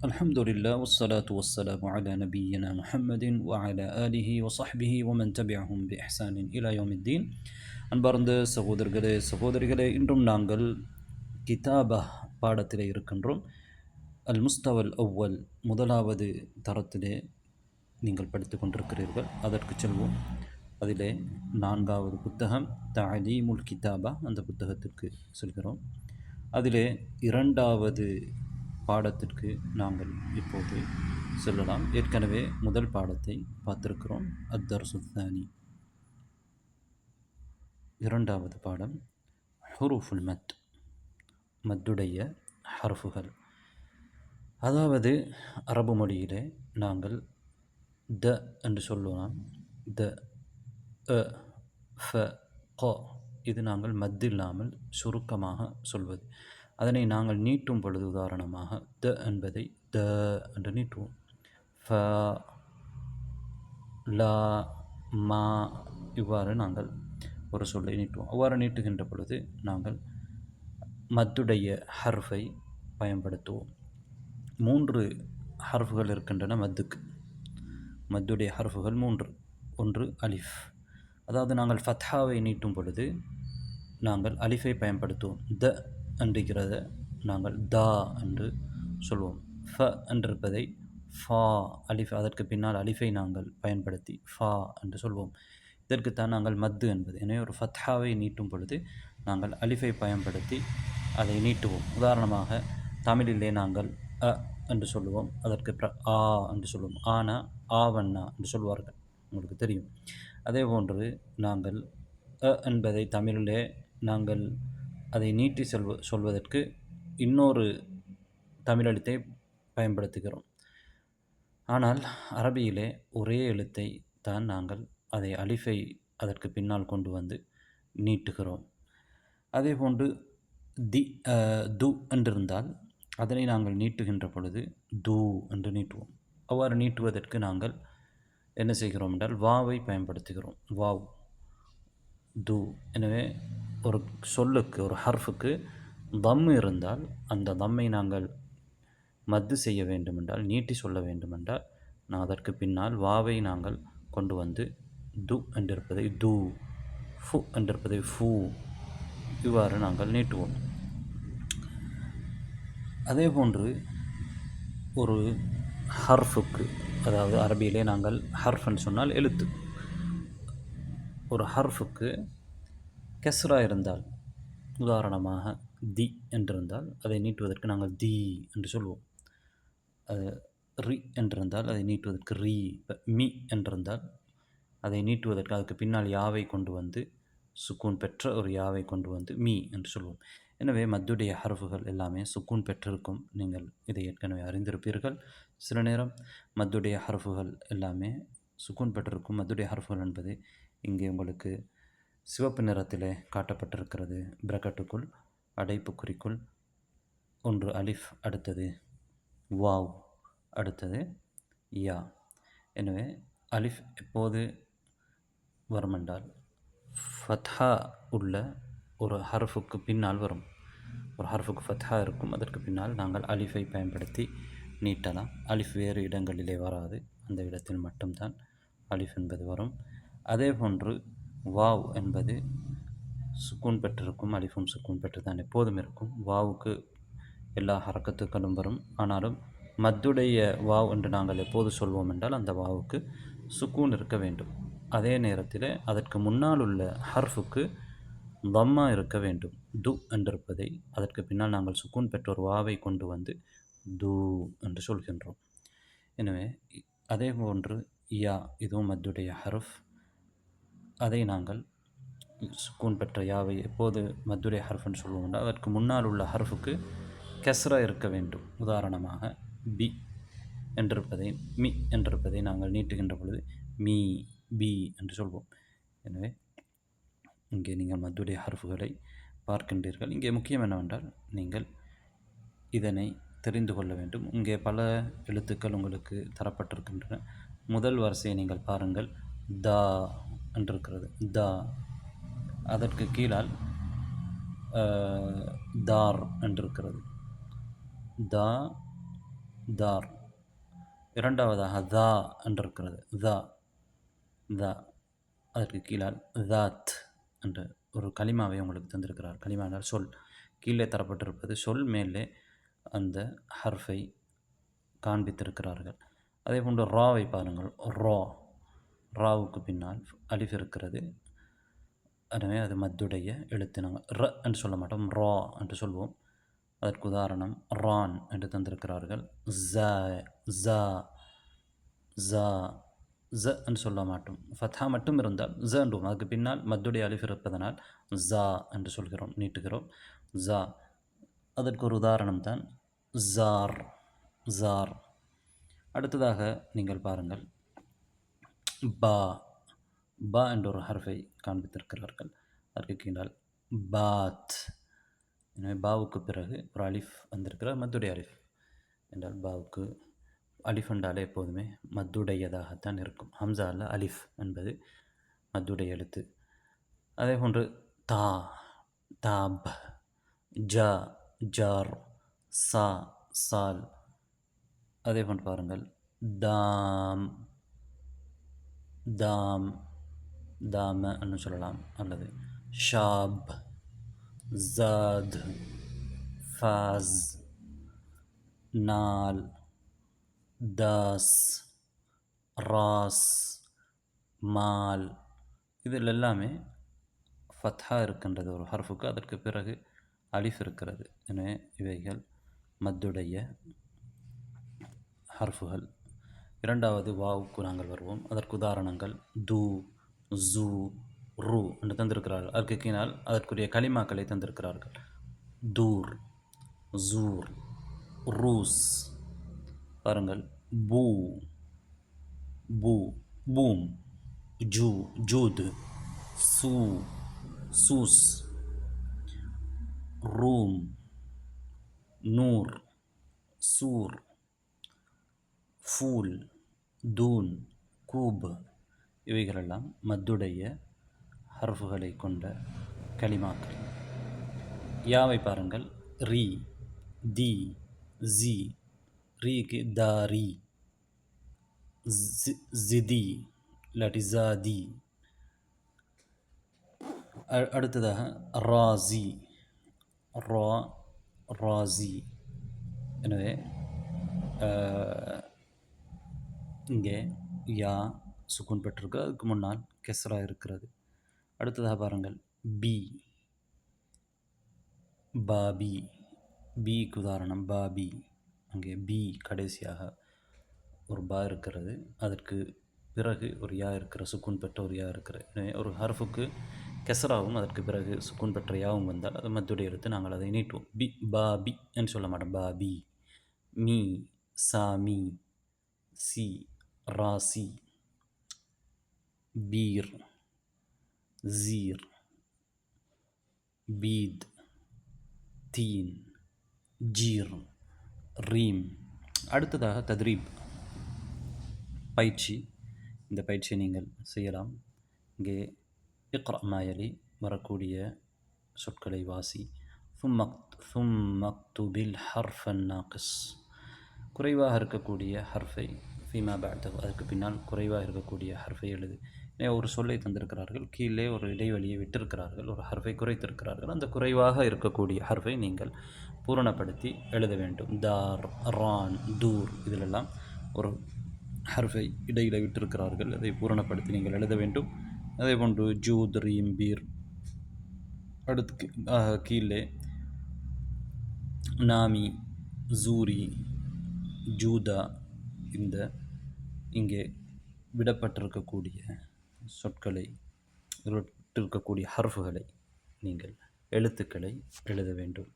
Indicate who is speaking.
Speaker 1: الحمد لله والصلاة والسلام على نبينا محمد وعلى آله وصحبه ومن تبعهم بإحسان إلى يوم الدين அன்பார்ந்த சகோதரர்களே சகோதரிகளே இன்றும் நாங்கள் கிதாபா பாடத்திலே இருக்கின்றோம் அல் முஸ்தவல் அவ்வல் முதலாவது தரத்திலே நீங்கள் படித்து கொண்டிருக்கிறீர்கள் அதற்கு செல்வோம் அதிலே நான்காவது புத்தகம் தலீமுல் கிதாபா அந்த புத்தகத்திற்கு செல்கிறோம் அதிலே இரண்டாவது பாடத்திற்கு நாங்கள் இப்போது செல்லலாம். ஏற்கனவே முதல் பாடத்தை பார்த்திருக்கிறோம். அத்தர் சுத்தானி இரண்டாவது பாடம் ஹுரூஃபுல் மத் மத்துடைய ஹர்ஃபுகள். அதாவது அரபு மொழியிலே நாங்கள் த என்று சொல்லுவோம். த அ ஃப க இது நாங்கள் மத் இல்லாமல் சுருக்கமாக சொல்வது. அதனை நாங்கள் நீட்டும் பொழுது உதாரணமாக த என்பதை த என்று நீட்டுவோம். ஃப லா மா இவ்வாறு நாங்கள் ஒரு சொல்லை நீட்டுவோம். அவ்வாறு நீட்டுகின்ற பொழுது நாங்கள் மத்துடைய ஹர்ஃபை பயன்படுத்துவோம். மூன்று ஹர்ஃபுகள் இருக்கின்றன மத்துக்கு. மத்துடைய ஹர்ஃபுகள் மூன்று. ஒன்று அலிஃப். அதாவது நாங்கள் ஃபத்ஹாவை நீட்டும் பொழுது நாங்கள் அலிஃபை பயன்படுத்துவோம். த என்றிருக்கிறத நாங்கள் தா என்று சொல்வோம். ஃப என்றிருப்பதை ஃபா அலிஃப் அதற்கு பின்னால் அலிஃபை நாங்கள் பயன்படுத்தி ஃபா என்று சொல்வோம். இதற்குத்தான் நாங்கள் மத்து என்பது. எனவே ஒரு ஃபத்ஹாவை நீட்டும் பொழுது நாங்கள் அலிஃபை பயன்படுத்தி அதை நீட்டுவோம். உதாரணமாக தமிழிலே நாங்கள் அ என்று சொல்லுவோம். அதற்கு ஆ என்று சொல்லுவோம் ஆனா ஆவண்ணா என்று சொல்வார்கள். உங்களுக்கு தெரியும். அதே போன்று நாங்கள் அ என்பதை தமிழிலே நாங்கள் அதை நீட்டி செல்வ சொல்வதற்கு இன்னொரு தமிழெழுத்தை பயன்படுத்துகிறோம். ஆனால் அரபியிலே ஒரே எழுத்தை தான் நாங்கள் அதை அலிஃபை அதற்கு பின்னால் கொண்டு வந்து நீட்டுகிறோம். அதே போன்று தி து என்றிருந்தால் அதனை நாங்கள் நீட்டுகின்ற பொழுது தூ என்று நீட்டுவோம். அவ்வாறு நீட்டுவதற்கு நாங்கள் என்ன செய்கிறோம் என்றால் வாவை பயன்படுத்துகிறோம். வாவ் து. எனவே ஒரு சொல்லுக்கு ஒரு ஹர்ஃபுக்கு தம் இருந்தால் அந்த தம்மை நாங்கள் மத்து செய்ய வேண்டுமென்றால் நீட்டி சொல்ல வேண்டுமென்றால் நான் அதற்கு பின்னால் வாவை நாங்கள் கொண்டு வந்து து என்றிருப்பதை து ஃபு என்றிருப்பதை ஃபூ இவ்வாறு நாங்கள் நீட்டுவோம். அதே போன்று ஒரு ஹர்ஃபுக்கு அதாவது அரபியிலே நாங்கள் ஹர்ஃப்னு சொன்னால் எழுத்து. ஒரு ஹர்ஃபுக்கு கெஸ்ரா இருந்தால் உதாரணமாக தி என்றிருந்தால் அதை நீட்டுவதற்கு நாங்கள் தி என்று சொல்வோம். அது ரி என்றிருந்தால் அதை நீட்டுவதற்கு ரீ மி என்றிருந்தால் அதை நீட்டுவதற்கு அதுக்கு பின்னால் யாவை கொண்டு வந்து சுக்கூன் பெற்ற ஒரு யாவை கொண்டு வந்து மீ என்று சொல்வோம். எனவே மத்துடைய ஹர்ஃபுகள் எல்லாமே சுக்கூன் பெற்றிருக்கும். நீங்கள் இதை ஏற்கனவே அறிந்திருப்பீர்கள். சில நேரம் மத்துடைய ஹர்ஃபுகள் எல்லாமே சுக்கூன் பெற்றிருக்கும். மத்துடைய ஹர்ஃபுகள் என்பது இங்கே உங்களுக்கு சிவப்பு நிறத்திலே காட்டப்பட்டிருக்கிறது. பிரக்கட்டுக்குள் அடைப்புக்குறிக்குள் ஒன்று அலிஃப் அடுத்தது வாவ் அடுத்தது யா. எனவே அலிஃப் எப்போது வருமென்றால் ஃபத்ஹா உள்ள ஒரு ஹர்ஃபுக்கு பின்னால் வரும். ஒரு ஹர்ஃபுக்கு ஃபத்ஹா இருக்கும் அதற்கு பின்னால் நாங்கள் அலிஃபை பயன்படுத்தி நீட்டலாம். அலிஃப் வேறு இடங்களிலே வராது அந்த இடத்தில் மட்டும்தான் அலிஃப் என்பது வரும். அதே போன்று வாவ் என்பது சுக்கூன் பெற்றிருக்கும் அலிஃபும் சுக்கூன் பெற்று தான் எப்போதும் இருக்கும். வாவுக்கு எல்லா ஹரக்கத்துக்களும் வரும். ஆனாலும் மத்துடைய வாவ் என்று நாங்கள் எப்போது சொல்வோம் என்றால் அந்த வாவுக்கு சுக்கூன் இருக்க வேண்டும். அதே நேரத்தில் அதற்கு முன்னால் உள்ள ஹர்ஃபுக்கு தம்மா இருக்க வேண்டும். து என்றிருப்பதை அதற்கு பின்னால் நாங்கள் சுக்கூன் பெற்ற ஒரு வாவை கொண்டு வந்து து என்று சொல்கின்றோம். எனவே அதே போன்று யா இதுவும் மத்துடைய ஹர்ஃப். அதை நாங்கள் சுக்கூன் பெற்ற யாவை எப்போது மதுரை ஹர்ஃப்னு சொல்லுவோம் அதற்கு முன்னால் உள்ள ஹர்ஃபுக்கு கெஸ்ரா இருக்க வேண்டும். உதாரணமாக பி என்றிருப்பதை மி என்றிருப்பதை நாங்கள் நீட்டுகின்ற பொழுது மீ பி என்று சொல்வோம். எனவே இங்கே நீங்கள் மதுரை ஹர்ஃபுகளை பார்க்கின்றீர்கள். இங்கே முக்கியம் என்னவென்றால் நீங்கள் இதனை தெரிந்து கொள்ள வேண்டும். இங்கே பல எழுத்துக்கள் உங்களுக்கு தரப்பட்டிருக்கின்றன. முதல் வரிசையை நீங்கள் பாருங்கள். தா என்றிருக்கிறது. தா. அதற்கு கீழால் தார் என்றிருக்கிறது. தா தார். இரண்டாவதாக தா என்று இருக்கிறது தா. தா. அதற்கு கீழால் தாத் என்ற ஒரு களிமாவை உங்களுக்கு தந்திருக்கிறார். கலிமா என்றால் சொல். கீழே தரப்பட்டிருப்பது சொல் மேலே அந்த ஹர்ஃபை காண்பித்திருக்கிறார்கள். அதே போன்று ராவை பாருங்கள். ரா. ராவுக்கு பின்னால் அலிஃப் இருக்கிறது எனவே அது மத்துடைய எழுத்து நாங்கள் ர என்று சொல்ல மாட்டோம். ரா என்று சொல்வோம். அதற்கு உதாரணம் ரான் என்று தந்திருக்கிறார்கள். ஜ ஜ ஜ ஜ என்று சொல்ல மாட்டோம். ஃபத்ஹா மட்டும் இருந்தால் ஜ என்றும். அதுக்கு பின்னால் மத்துடைய அலிஃப் இருப்பதனால் ஜா என்று சொல்கிறோம் நீட்டுகிறோம். ஜா அதற்கு ஒரு உதாரணம் தான். ஜார் ஜார் அடுத்ததாக நீங்கள் பாருங்கள். பா பா என்ற ஒரு ஹர்ஃபை காண்பித்திருக்கிறார்கள். அதற்கு கீழால் பாத். எனவே பாவுக்கு பிறகு ஒரு அலிஃப் வந்திருக்கிறார் மத்துடைய அலிஃப். என்றால் பாவுக்கு அலிஃப் என்றாலே எப்போதுமே மத்துடையதாகத்தான் இருக்கும். ஹம்சா அல்ல அலிஃப் என்பது மத்துடைய எழுத்து. அதே போன்று தா தாப் ஜா ஜார் சா சால். அதே போன்று பாருங்கள். தாம். தாம் தாம என்று சொல்லலாம் அல்லது ஷாப் ஜாத் ஃபாஸ் நால் தாஸ் ராஸ் மால். இதில் எல்லாமே ஃபத்ஹா இருக்கின்றது ஒரு ஹர்ஃபுக்கு. அதற்கு பிறகு அலிஃப் இருக்கிறது. எனவே இவைகள் மத்துடைய ஹர்ஃபுகள். இரண்டாவது வாவுக்கு நாங்கள் வருவோம். அதற்கு உதாரணங்கள் து ஜூ ரு என்று தந்திருக்கிறார்கள் அதற்கு கீழால் அதற்குரிய களிமாக்களை தந்திருக்கிறார்கள். தூர் ஜூர் ரூஸ். பாருங்கள். பூ பூ பூம். ஜூ ஜூது. சூ சூஸ். ரூம் நூர் சூர். ஃபூல். தூன் கூப் இவைகளெல்லாம் மத்துடைய ஹர்ஃபுகளை கொண்ட களிமாக்கள். யாவை பாருங்கள்? ரீ தி ஜி ரீக்கு தாரி ஜிதி இல்லாட்டி ஜாதி அடுத்ததாக ராசி ரா ராசி எனவே இங்கே யா சுக்குன் பெற்றிருக்கு. அதுக்கு முன்னால் கெஸ்ரா இருக்கிறது. அடுத்ததாக பாருங்கள். பி. பாபி. பிக்கு உதாரணம். பாபி. அங்கே பி கடைசியாக ஒரு பா இருக்கிறது. அதற்கு பிறகு ஒரு யா இருக்கிற சுக்குன் பெற்ற ஒரு யா இருக்கிற. ஒரு ஹர்ஃபுக்கு கெசராவும் அதற்கு பிறகு சுக்குன் பெற்ற யாவும் வந்தால் அது மத்தியுடைய எடுத்து நாங்கள் அதை நீட்டுவோம். பி பாபி என்று சொல்ல மாட்டோம். பாபி. மீ சாமி சி ராசி பீர் ஜீர் பீத் தீன் ஜீர் ரீம் அடுத்ததாக தத்ரீப் பயிற்சி இந்த பயிற்சியை நீங்கள் செய்யலாம் இங்கே இக்ரா மாயலி வரக்கூடிய சொற்களை வாசி ثم اكتب الحرف الناقص குறைவாக இருக்கக்கூடிய ஹர்ஃபை ஃபீமா பேட்டவ் அதுக்கு பின்னால் குறைவாக இருக்கக்கூடிய ஹர்ஃபை எழுது. ஒரு சொல்லை தந்திருக்கிறார்கள். கீழே ஒரு இடைவெளியை விட்டிருக்கிறார்கள். ஒரு ஹர்ஃபை குறைத்திருக்கிறார்கள். அந்த குறைவாக இருக்கக்கூடிய ஹர்ஃபை நீங்கள் பூரணப்படுத்தி எழுத வேண்டும். தார் ரான் தூர் இதிலெல்லாம் ஒரு ஹர்ஃபை இடையில விட்டிருக்கிறார்கள். அதை பூரணப்படுத்தி நீங்கள் எழுத வேண்டும். அதே போன்று ஜூத் ரீம் பீர். அடுத்து கீழே நாமி ஜூரி ஜூதா இந்த இங்கே விடப்பட்டிருக்கக்கூடிய சொற்களை விடப்பட்டிருக்கக்கூடிய ஹர்ஃபுகளை நீங்கள் எழுத்துக்களை எழுத வேண்டும்.